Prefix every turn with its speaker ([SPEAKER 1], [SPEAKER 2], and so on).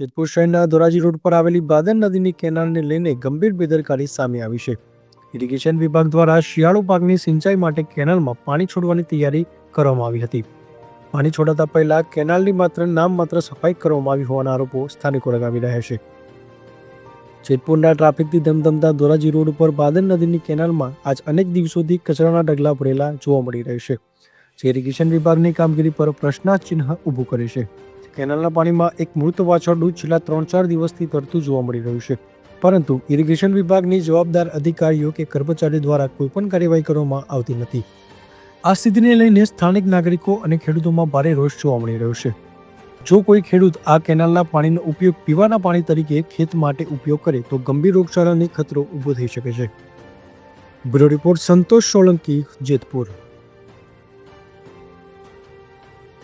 [SPEAKER 1] જેતપુર શહેરના ધોરાજી રોડ પર આવેલી બાદર નદીની કેનાલને લઈને ગંભીર બેદરકારી સામે આવી છે. ઇરિગેશન વિભાગ દ્વારા શિયાળુ પાકની સિંચાઈ માટે કેનાલમાં પાણી છોડવાની તૈયારી કરવામાં આવી હતી. પાણી છોડાતા પહેલા કેનાલની માત્ર નામ માત્ર સફાઈ કરવામાં આવી હોવાના આરોપો સ્થાનિકો લગાવી રહ્યા છે. જેતપુરના ટ્રાફિકથી ધમધમતા ધોરાજી રોડ ઉપર બાદર નદીની કેનાલમાં આજ અનેક દિવસોથી કચરાના ઢગલા પડેલા જોવા મળી રહે છે. જે ઇરિગેશન વિભાગની કામગીરી પર પ્રશ્નાચિહ્ન ઊભું કરે છે. કેનાલના પાણીમાં એક મૃત વાછરડું છેલ્લા ત્રણ ચાર દિવસથી તરતું જોવા મળી રહ્યું છે. પરંતુ ઇરિગેશન વિભાગની જવાબદાર અધિકારીઓ કે કર્મચારીઓ દ્વારા કોઈપણ કાર્યવાહી કરવામાં આવતી નથી. આ સ્થિતિને લઈને સ્થાનિક નાગરિકો અને ખેડૂતોમાં ભારે રોષ જોવા મળી રહ્યો છે. જો કોઈ ખેડૂત આ કેનાલના પાણીનો ઉપયોગ પીવાના પાણી તરીકે ખેત માટે ઉપયોગ કરે તો ગંભીર રોગચાળાની ખતરો ઊભો થઈ શકે છે. Bureau report Santosh Solanki Jetpur.